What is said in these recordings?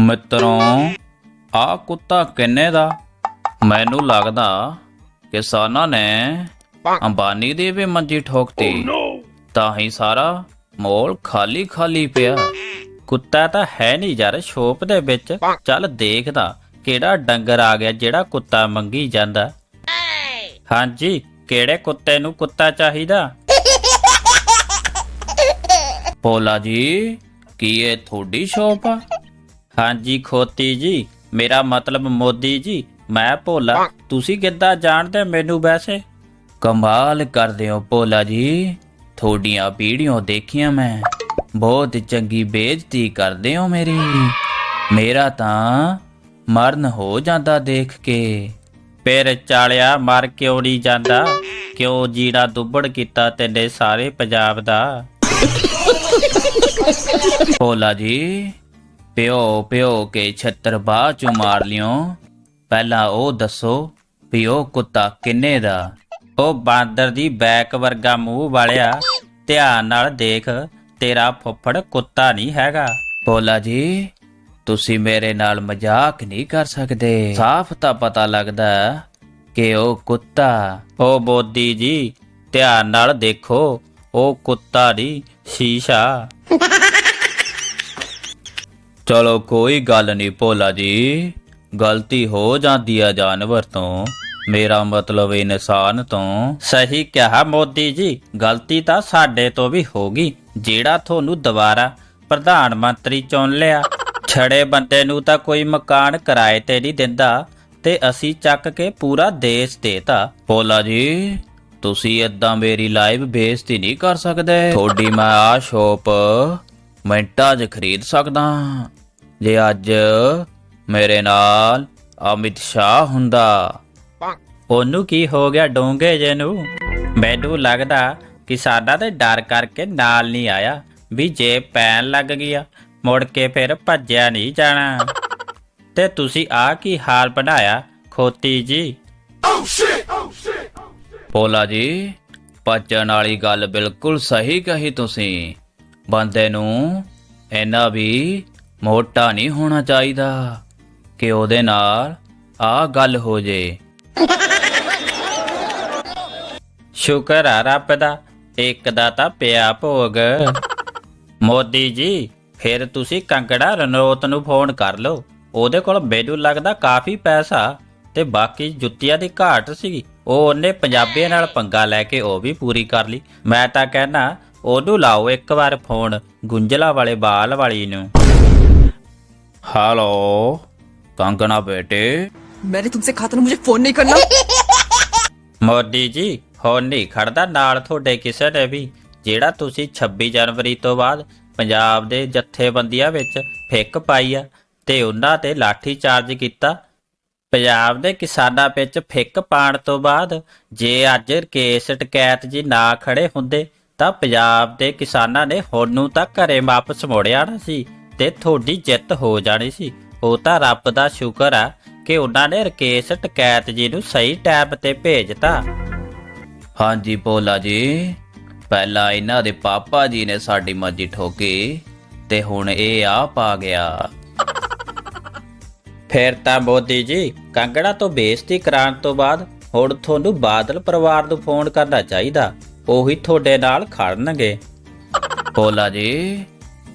ਮਿੱਤਰੋਂ ਆ ਕੁੱਤਾ ਕਿੰਨੇ ਦਾ? ਮੈਨੂੰ ਲੱਗਦਾ ਕਿਸਾਨਾਂ ਨੇ ਅੰਬਾਨੀ ਦੀ ਵੀ ਮੰਜੀ ਠੋਕਤੀ। ਤਾਂ ਹੀ ਸਾਰਾ ਮੋਲ ਖਾਲੀ ਖਾਲੀ ਪਿਆ। ਕੁੱਤਾ ਤਾਂ ਹੈ ਨਹੀਂ ਯਾਰ ਸ਼ੋਪ ਦੇ ਵਿੱਚ। ਚੱਲ ਦੇਖਦਾ ਕਿਹੜਾ ਡੰਗਰ ਆ ਗਿਆ ਜਿਹੜਾ ਕੁੱਤਾ ਮੰਗੀ ਜਾਂਦਾ। ਹਾਂਜੀ ਕਿਹੜੇ ਕੁੱਤੇ ਨੂੰ ਕੁੱਤਾ ਚਾਹੀਦਾ? ਭੋਲਾ ਜੀ ਕੀ ਇਹ ਤੁਹਾਡੀ ਸ਼ੋਪ ਆ? ਹਾਂਜੀ ਖੋਤੀ ਜੀ ਮੇਰਾ ਮਤਲਬ ਮੋਦੀ ਜੀ ਮੈਂ ਭੋਲਾ। ਤੁਸੀਂ ਕਿੱਦਾਂ ਜਾਣਦੇ ਮੈਨੂੰ ਵੈਸੇ? ਕਮਾਲ ਕਰਦੇ ਹੋ ਭੋਲਾ ਜੀ। ਤੁਹਾਡੀਆਂ ਵੀਡੀਓ ਦੇਖੀਆਂ ਮੈਂ। ਬਹੁਤ ਚੰਗੀ ਬੇਇੱਜ਼ਤੀ ਕਰਦੇ ਹੋ ਮੇਰੀ। ਮੇਰਾ ਤਾਂ ਮਰਨ ਹੋ ਜਾਂਦਾ ਦੇਖ ਕੇ। ਫਿਰ ਚਾਲਿਆ ਮਰ ਕਿਉਂ ਨਹੀਂ ਜਾਂਦਾ? ਕਿਉਂ ਜੀਣਾ ਦੁੱਬੜ ਕੀਤਾ ਤੈਨੇ ਸਾਰੇ ਪੰਜਾਬ ਦਾ? ਭੋਲਾ ਜੀ ਪਿਓ ਪਿਓ ਕੇ ਛੱਤਰ ਬਾਅਦ ਚੋਂ ਮਾਰ ਲਿਓ। ਪਹਿਲਾਂ ਉਹ ਦੱਸੋ ਵੀ ਉਹ ਕੁੱਤਾ ਕਿੰਨੇ ਦਾ? ਉਹ ਬਾਂਦਰ ਦੀ ਬੈਕ ਵਰਗਾ ਮੂੰਹ ਵਾਲਿਆ। ਧਿਆਨ ਨਾਲ ਦੇਖ, ਤੇਰਾ ਫੁੱਫੜ ਕੁੱਤਾ ਨਹੀਂ ਹੈਗਾ। ਬੋਲਾ ਜੀ, ਤੁਸੀਂ ਮੇਰੇ ਨਾਲ ਮਜ਼ਾਕ ਨਹੀਂ ਕਰ ਸਕਦੇ। ਸਾਫ਼ ਤਾਂ ਪਤਾ ਲੱਗਦਾ ਕਿ ਉਹ ਕੁੱਤਾ, ਉਹ ਬੋਦੀ ਜੀ, ਧਿਆਨ ਨਾਲ ਦੇਖੋ, ਉਹ ਕੁੱਤਾ ਨਹੀਂ ਸ਼ੀਸ਼ਾ। ਚਲੋ ਕੋਈ ਗੱਲ ਨਹੀਂ ਭੋਲਾ ਜੀ, ਗਲਤੀ ਹੋ ਜਾਂਦੀ ਆ ਜਾਨਵਰ ਤੋਂ। ਮੇਰਾ ਮਤਲਬ ਇਨਸਾਨ ਤੋਂ। ਸਹੀ ਕਿਹਾ ਮੋਦੀ ਜੀ, ਗਲਤੀ ਤਾਂ ਸਾਡੇ ਤੋਂ ਵੀ ਹੋਗੀ ਜਿਹੜਾ ਤੁਹਾਨੂੰ ਦੁਬਾਰਾ ਪ੍ਰਧਾਨ ਮੰਤਰੀ ਚੁਣ ਲਿਆ। ਛੜੇ ਬੰਦੇ ਨੂੰ ਤਾਂ ਕੋਈ ਮਕਾਨ ਕਿਰਾਏ ਤੇ ਨਹੀਂ ਦਿੰਦਾ, ਤੇ ਅਸੀਂ ਚੱਕ ਕੇ ਪੂਰਾ ਦੇਸ਼ ਦੇਤਾ। ਭੋਲਾ ਜੀ, ਤੁਸੀਂ ਏਦਾਂ ਮੇਰੀ ਲਾਈਵ ਬੇਇੱਜ਼ਤੀ ਨਹੀਂ ਕਰ ਸਕਦੇ। ਤੁਹਾਡੀ ਮੈਂ ਆ ਸ਼ੋਪ ਮਿੰਟਾਂ 'ਚ ਖਰੀਦ ਸਕਦਾ। ਜੇ ਅੱਜ ਮੇਰੇ ਨਾਲ ਅਮਿਤ ਸ਼ਾਹ ਹੁੰਦਾ। ਉਹਨੂੰ ਕੀ ਹੋ ਗਿਆ ਡੋਂਗੇ ਜੇ ਨੂੰ? ਮੈਨੂੰ ਲੱਗਦਾ ਕਿ ਸਾਡਾ ਤੇ ਡਰ ਕਰਕੇ ਨਾਲ ਨਹੀਂ ਆਇਆ ਵੀ ਜੇ ਪੈਣ ਲੱਗ ਗਿਆ, ਮੁੜ ਕੇ ਫਿਰ ਭੱਜਿਆ ਨਹੀਂ ਜਾਣਾ। ਤੇ ਤੁਸੀਂ ਆ ਕੀ ਹਾਲ ਬਣਾਇਆ, ਖੋਤੀ ਜੀ? ਭੋਲਾ ਜੀ, ਭੱਜਣ ਵਾਲੀ ਗੱਲ ਬਿਲਕੁਲ ਸਹੀ ਕਹੀ ਤੁਸੀਂ। ਬੰਦੇ ਨੂੰ ਇਹਨਾਂ ਵੀ ਮੋਟਾ ਨਹੀਂ ਹੋਣਾ ਚਾਹੀਦਾ ਕਿ ਉਹਦੇ ਨਾਲ ਆ ਗੱਲ ਹੋ ਜੇ। ਸ਼ੁਕਰ ਆ ਰੱਬ ਦਾ, ਇੱਕ ਦਾ ਤਾਂ ਪਿਆ ਭੋਗ। ਮੋਦੀ ਜੀ, ਫਿਰ ਤੁਸੀਂ ਕੰਕੜਾ ਰਣੋਤ ਨੂੰ ਫੋਨ ਕਰ ਲਓ। ਉਹਦੇ ਕੋਲ ਮੈਨੂੰ ਲੱਗਦਾ ਕਾਫੀ ਪੈਸਾ ਤੇ ਬਾਕੀ ਜੁੱਤੀਆਂ ਦੀ ਘਾਟ ਸੀ। ਉਹ ਉਹਨੇ ਪੰਜਾਬੀਆਂ ਨਾਲ ਪੰਗਾ ਲੈ ਕੇ ਉਹ ਵੀ ਪੂਰੀ ਕਰ ਲਈ। ਮੈਂ ਤਾਂ ਕਹਿਣਾ ਉਹਨੂੰ ਲਾਓ ਇੱਕ ਵਾਰ ਫੋਨ ਗੁੰਜਲਾ ਵਾਲੇ ਬਾਲ ਵਾਲੀ ਨੂੰ। ਹੈਲੋ ਕੰਗਣਾ ਬੇਟੇ मैंने तुमसे कहा था ना मुझे फोन नहीं करना ਮੋਦੀ ਜੀ ਹੁਣ ਨਹੀਂ ਖੜਦਾ ਨਾਲ ਤੁਹਾਡੇ ਕਿਸੇ ਨੇ ਵੀ ਜਿਹੜਾ ਤੁਸੀਂ 26 ਜਨਵਰੀ ਤੋਂ ਬਾਅਦ ਪੰਜਾਬ ਦੇ ਜਥੇਬੰਦੀਆਂ ਵਿੱਚ ਫਿੱਕ ਪਾਈ ਆ ਤੇ ਉਹਨਾਂ ਤੇ ਲਾਠੀ ਚਾਰਜ ਕੀਤਾ ਪੰਜਾਬ ਦੇ ਕਿਸਾਨਾਂ ਵਿੱਚ ਫਿੱਕ ਪਾਣ ਤੋਂ ਬਾਅਦ ਜੇ ਅੱਜ ਕੇਸ ਟਕੈਤ ਜੀ ਨਾ ਖੜੇ ਹੁੰਦੇ ਤਾਂ ਪੰਜਾਬ ਦੇ ਕਿਸਾਨਾਂ ਨੇ ਹੁਣ ਨੂੰ ਤਾਂ ਘਰੇ ਵਾਪਸ ਮੋੜਿਆ ਨਾ ਸੀ ਤੇ ਤੁਹਾਡੀ ਜਿੱਤ ਹੋ ਜਾਣੀ ਸੀ। ਉਹ ਤਾਂ ਰੱਬ ਦਾ ਸ਼ੁਕਰ ਆ ਕਿ ਉਹਨਾਂ ਨੇ ਰਕੇਸ਼ ਟਕੈਤ ਜੀ ਨੂੰ ਸਹੀ ਟਾਈਮ ਤੇ ਭੇਜਤਾ। ਹਾਂਜੀ ਭੋਲਾ ਜੀ ਪਹਿਲਾਂ ਇਹਨਾਂ ਦੇ ਪਾਪਾ ਜੀ ਨੇ ਸਾਡੀ ਮੱਜੀ ਠੋਕੀ ਤੇ ਹੁਣ ਇਹ ਆਪ ਆ ਗਿਆ। ਫਿਰ ਤਾਂ ਮੋਦੀ ਜੀ ਕੰਗੜਾ ਤੋਂ ਬੇਇੱਜ਼ਤੀ ਕਰਾਉਣ ਤੋਂ ਬਾਅਦ ਹੁਣ ਤੁਹਾਨੂੰ ਬਾਦਲ ਪਰਿਵਾਰ ਨੂੰ ਫੋਨ ਕਰਨਾ ਚਾਹੀਦਾ। ਉਹੀ ਤੁਹਾਡੇ ਨਾਲ ਖੜਨਗੇ। ਭੋਲਾ ਜੀ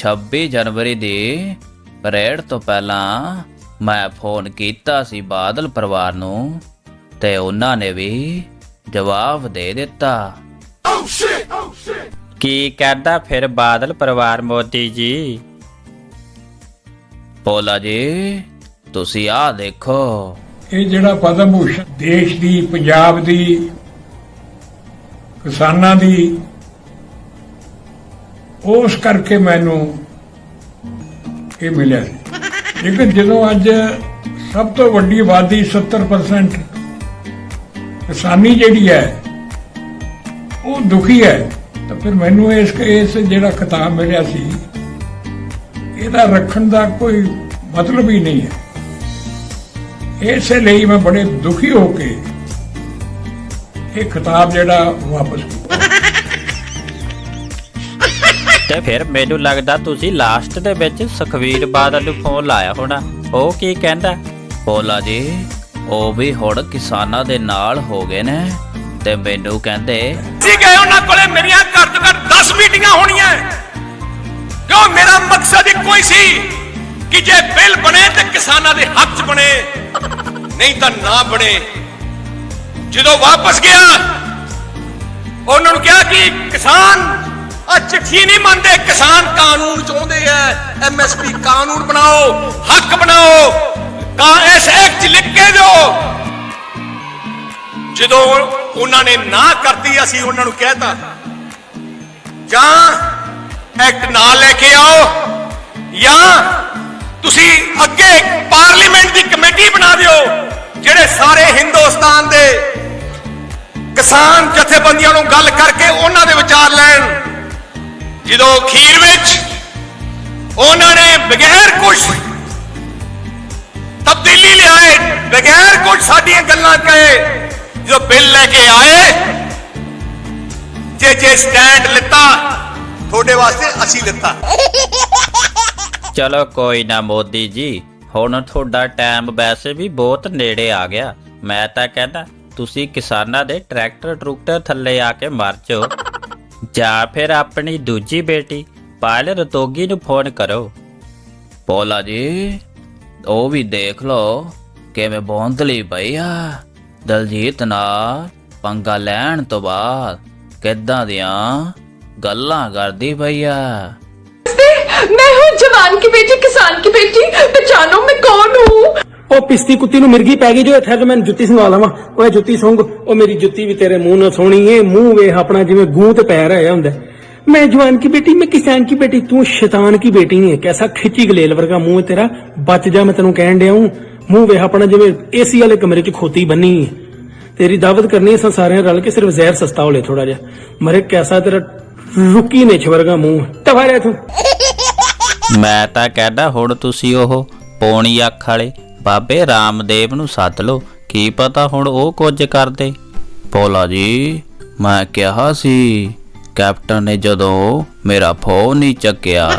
26 ਜਨਵਰੀ ਦੀ ਪਰੇਡ ਤੋਂ ਪਹਿਲਾਂ ਮੈਂ ਫੋਨ ਕੀਤਾ ਸੀ ਬਾਦਲ ਪਰਿਵਾਰ ਨੂੰ ਤੇ ਉਹਨਾਂ ਨੇ ਵੀ ਜਵਾਬ ਦੇ ਦਿੱਤਾ। ਕੀ ਕਹਿੰਦਾ ਫਿਰ ਬਾਦਲ ਪਰਿਵਾਰ ਮੋਦੀ ਜੀ? ਭੋਲਾ ਜੀ, ਤੁਸੀਂ ਆ ਦੇਖੋ। ਇਹ ਜਿਹੜਾ ਪਦਮ ਭੂਸ਼ਣ ਦੇਸ਼ ਦੀ, ਪੰਜਾਬ ਦੀ, ਕਿਸਾਨਾਂ ਦੀ ਉਸ ਕਰਕੇ ਮੈਨੂੰ ਇਹ ਮਿਲਿਆ ਸੀ। ਲੇਕਿਨ ਜਦੋਂ ਅੱਜ ਸਭ ਤੋਂ ਵੱਡੀ ਆਬਾਦੀ 70% ਕਿਸਾਨੀ ਜਿਹੜੀ ਹੈ, ਉਹ ਦੁਖੀ ਹੈ, ਤਾਂ ਫਿਰ ਮੈਨੂੰ ਇਸ ਇਸ ਜਿਹੜਾ ਕਿਤਾਬ ਮਿਲਿਆ ਸੀ, ਇਹਦਾ ਰੱਖਣ ਦਾ ਕੋਈ ਮਤਲਬ ਹੀ ਨਹੀਂ ਹੈ। ਇਸੇ ਲਈ ਮੈਂ ਬੜੇ ਦੁਖੀ ਹੋ ਕੇ ਇਹ ਕਿਤਾਬ ਜਿਹੜਾ ਵਾਪਸ ਕੀਤਾ। ਤੇ ਫਿਰ ਮੈਨੂੰ ਲੱਗਦਾ ਤੁਸੀਂ ਲਾਸਟ ਦੇ ਵਿੱਚ ਸੁਖਵੀਰ ਬਾਦਲ ਨੂੰ ਫੋਨ ਲਾਇਆ ਹੋਣਾ। ਉਹ ਕੀ ਕਹਿੰਦਾ? ਭੋਲਾ ਜੀ, ਉਹ ਵੀ ਹੁਣ ਕਿਸਾਨਾਂ ਦੇ ਨਾਲ ਹੋ ਗਏ ਨੇ ਤੇ ਮੈਨੂੰ ਕਹਿੰਦੇ ਸੀ ਗਏ ਉਹਨਾਂ ਕੋਲੇ, ਮੇਰੀਆਂ ਘੱਟ ਤੋਂ ਘੱਟ 10 ਮੀਟਿੰਗਾਂ ਹੋਣੀਆਂ। ਕਿਉਂ? ਮੇਰਾ ਮਕਸਦ ਇੱਕੋ ਹੀ ਸੀ ਕਿ ਜੇ ਬਿੱਲ ਬਣੇ ਤੇ ਕਿਸਾਨਾਂ ਦੇ ਹੱਕ 'ਚ ਬਣੇ। ਨਹੀਂ ਤਾਂ ਨਾ ਬਣੇ। ਜਦੋਂ ਵਾਪਸ ਗਿਆ, ਉਹਨਾਂ ਨੂੰ ਕਿਹਾ ਕਿ ਕਿਸਾਨ ਆ ਚਿੱਠੀ ਨਹੀਂ ਮੰਨਦੇ, ਕਿਸਾਨ ਕਾਨੂੰਨ ਚਾਹੁੰਦੇ ਐ ਐਮਐਸਪੀ ਕਾਨੂੰਨ ਬਣਾਓ, ਹੱਕ ਬਣਾਓ। ਕਾ ਇਸ ਐਕਟ 'ਚ ਲਿਖ ਕੇ ਦਿਓ। ਜਦੋਂ ਉਹਨਾਂ ਨੇ ਨਾ ਕਰਤੀ, ਅਸੀਂ ਉਹਨਾਂ ਨੂੰ ਕਹਿਤਾ ਜਾਂ ਐਕਟ ਨਾ ਲੈ ਕੇ ਆਓ, ਜਾਂ ਤੁਸੀਂ ਅੱਗੇ ਪਾਰਲੀਮੈਂਟ ਦੀ ਕਮੇਟੀ ਬਣਾ ਦਿਓ, ਜਿਹੜੇ ਸਾਰੇ ਹਿੰਦੁਸਤਾਨ ਦੇ ਕਿਸਾਨ ਜਥੇਬੰਦੀਆਂ ਨੂੰ ਗੱਲ ਕਰਕੇ ਉਹਨਾਂ ਦੇ ਵਿਚਾਰ ਲੈਣ। ਜਦੋਂ ਅਖੀਰ ਵਿੱਚ ਉਹਨਾਂ ਨੇ ਬਗੈਰ ਕੁਝ ਤਬਦੀਲੀ ਲਿਆਏ, ਬਗੈਰ ਕੁਝ ਸਾਡੀਆਂ ਗੱਲਾਂ ਕਹੇ ਜੋ ਬਿੱਲ ਲੈ ਕੇ ਆਏ, ਜੇ ਜੇ ਸਟੈਂਡ ਲਿੱਤਾ, ਤੁਹਾਡੇ ਵਾਸਤੇ ਅਸੀਂ ਲਿੱਤਾ। ਚਲੋ ਕੋਈ ਨਾ ਮੋਦੀ ਜੀ, ਹੁਣ ਤੁਹਾਡਾ ਟਾਈਮ ਵੈਸੇ ਵੀ ਬਹੁਤ ਨੇੜੇ ਆ ਗਿਆ। ਮੈਂ ਤਾਂ ਕਹਿੰਦਾ, ਤੁਸੀਂ ਕਿਸਾਨਾਂ ਦੇ ਟਰੈਕਟਰ ਟਰੂਕਟਰ ਥੱਲੇ ਆ ਕੇ ਮਰ ਜਾਓ। ਜਾਂ ਫਿਰ ਆਪਣੀ ਦੂਜੀ ਬੇਟੀ ਪਾਇਲ ਰਤੋਗੀ ਨੂੰ ਫੋਨ ਕਰੋ ਭੋਲਾ ਜੀ ਉਹ ਵੀ ਦੇਖ ਲਓ ਕਿਵੇਂ ਬੌਂਦਲੀ ਪਈ ਆ ਦਲਜੀਤ ਨਾਲ ਪੰਗਾ ਲੈਣ ਤੋਂ ਬਾਅਦ ਕਿੱਦਾਂ ਦੀਆਂ ਗੱਲਾਂ ਕਰਦੀ ਪਈ ਆ मैं हूँ जवान की बेटी किसान की बेटी पहचानो मैं कौन हूँ ਉਹ ਪਿਸਤੀ ਕੁੱਤੀ ਨੂੰ ਮਿਰਗੀ ਪੈ ਗਈ ਜੋ ਇੱਥੇ ਕਿ ਮੈਨੂੰ ਜੁੱਤੀ ਸੰਭਾਲ ਲਵਾਂ। ਓਏ ਜੁੱਤੀ ਸੁੰਘ। ਉਹ ਮੇਰੀ ਜੁੱਤੀ ਵੀ ਤੇਰੇ ਮੂੰਹ ਨਾਲ ਸੋਹਣੀ ਏ। ਮੂੰਹ ਵੇਖ ਆਪਣਾ ਜਿਵੇਂ ਗੂੰ ਤੇ ਪੈਰ ਆਇਆ ਹੁੰਦਾ। ਮੈਂ ਜਵਾਨ ਕੀ ਬੇਟੀ, ਮੈਂ ਕਿਸਾਨ ਕੀ ਬੇਟੀ, ਤੂੰ ਸ਼ੈਤਾਨ ਕੀ ਬੇਟੀ ਹੈ ਕੈਸਾ ਖਿੱਚੀ ਗਲੇਲ ਵਰਗਾ ਮੂੰਹ ਤੇਰਾ। ਬਚ ਜਾ, ਮੈਂ ਤੈਨੂੰ ਕਹਿਣ ਡਿਆ ਹੂੰ। ਮੂੰਹ ਵੇਖ ਆਪਣਾ ਜਿਵੇਂ ਏਸੀ ਵਾਲੇ ਕਮਰੇ 'ਚ ਖੋਤੀ ਬੰਨੀ ਹੈ ਤੇਰੀ ਦਾਵਤ ਕਰਨੀ ਹੈ ਸਾਰਿਆਂ ਰਲ ਕੇ, ਸਿਰਫ ਜ਼ਹਿਰ ਸਸਤਾ ਹੋਲੇ ਥੋੜਾ ਜਿਹਾ। ਮਰੇ ਕੈਸਾ ਤੇਰਾ ਰੁਕੀ ਨੇ ਵਰਗਾ ਮੂੰਹ ਤਵਾਰਿਆ ਤੂੰ। ਮੈਂ ਤਾਂ ਕਹਿੰਦਾ, ਹੁਣ ਤੁਸੀਂ ਉਹ ਪੌਣੀ ਅੱਖ ਵਾਲੇ ਬਾਬੇ ਰਾਮਦੇਵ ਨੂੰ ਸੱਦ ਲਓ। ਕੀ ਪਤਾ ਹੁਣ ਉਹ ਕੁਝ ਕਰਦੇ? ਭੋਲਾ ਜੀ ਮੈਂ ਕਿਹਾ ਸੀ ਕੈਪਟਨ ਨੇ ਜਦੋਂ ਮੇਰਾ ਫੋਨ ਨਹੀਂ ਚੱਕਿਆ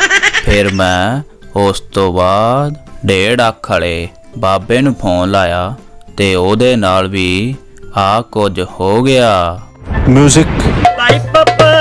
ਫਿਰ ਮੈਂ ਉਸ ਤੋਂ ਬਾਅਦ ਡੇਢ ਅੱਖ ਵਾਲੇ ਬਾਬੇ ਨੂੰ ਫੋਨ ਲਾਇਆ ਤੇ ਉਹਦੇ ਨਾਲ ਵੀ ਆ ਕੁਝ ਹੋ ਗਿਆ। Bye, bye, bye, bye,